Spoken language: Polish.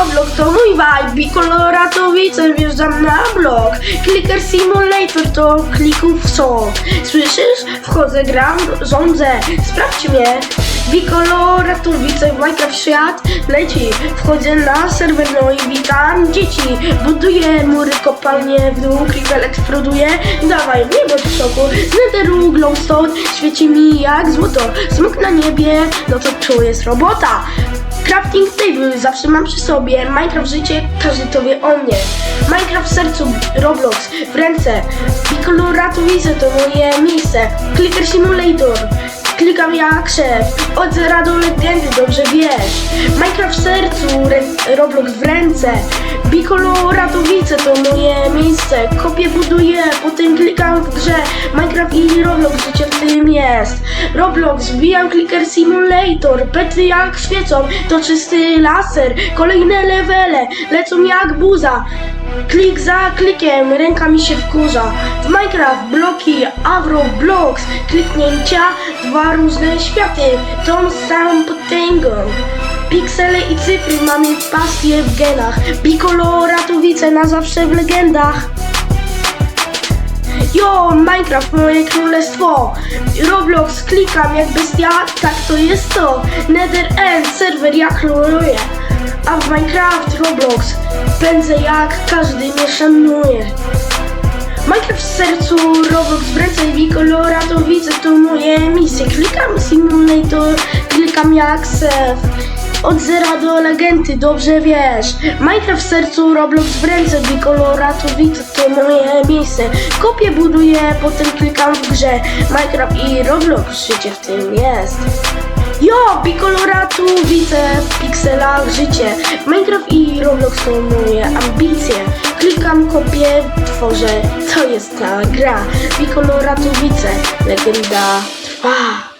Roblox to mój vibe, Bikoloratowice wjeżdżam na blok. Clicker Simulator to klików są. Słyszysz? Wchodzę, gram, rządzę. Sprawdź mnie. Bikoloratowice w Minecraft świat leci. Wchodzę na serwer, no i witam dzieci. Buduję mury, kopalnie w dół, creeper eksploduje. Dawaj, nie bądź w szoku. Z netheru glowstone świeci mi jak złoto. Smok na niebie, no to czuję jest robota. Crafting table zawsze mam przy sobie. Minecraft życie, każdy to wie o mnie. Minecraft w sercu, Roblox w ręce. Piccolo Ratowice to moje miejsce. Clicker Simulator. Klikam jak szef, od zera do legendy, dobrze wiesz. Minecraft w sercu, Roblox w ręce. Piccolo Ratowice to moje miejsce. Kopię, buduję, potem klikam w grze. Minecraft i Roblox, życie tym jest. Roblox, wbijam Clicker Simulator. Pety jak świecą, to czysty laser. Kolejne levele, lecą jak buza. Klik za klikiem, ręka mi się wkurza. W Minecraft bloki, Avro, Blocks, kliknięcia, dwa różne światy, tą samą potęgą. Piksele i cyfry mamy pasję w genach, Piccolo Ratowice na zawsze w legendach. Jo, Minecraft, moje królestwo. Roblox, klikam jak bestia, tak to jest to. Nether End, serwer ja króluję. A w Minecraft, Roblox, pędzę jak każdy mnie szanuje. Minecraft w sercu, Roblox w ręce i kolora, to widzę to moje misje. Klikam simulator, klikam jak sef. Od zera do legendy, dobrze wiesz. Minecraft w sercu, Roblox w ręce, bikolora, to moje miejsce. Kopię buduję, potem klikam w grze. Minecraft i Roblox, życie w tym jest. Jo, Picoloratu widzę w pikselach życie. Minecraft i Roblox to moje ambicje. Klikam, kopię, tworzę. To jest ta gra. Picoloratu widzę. Legenda trwa.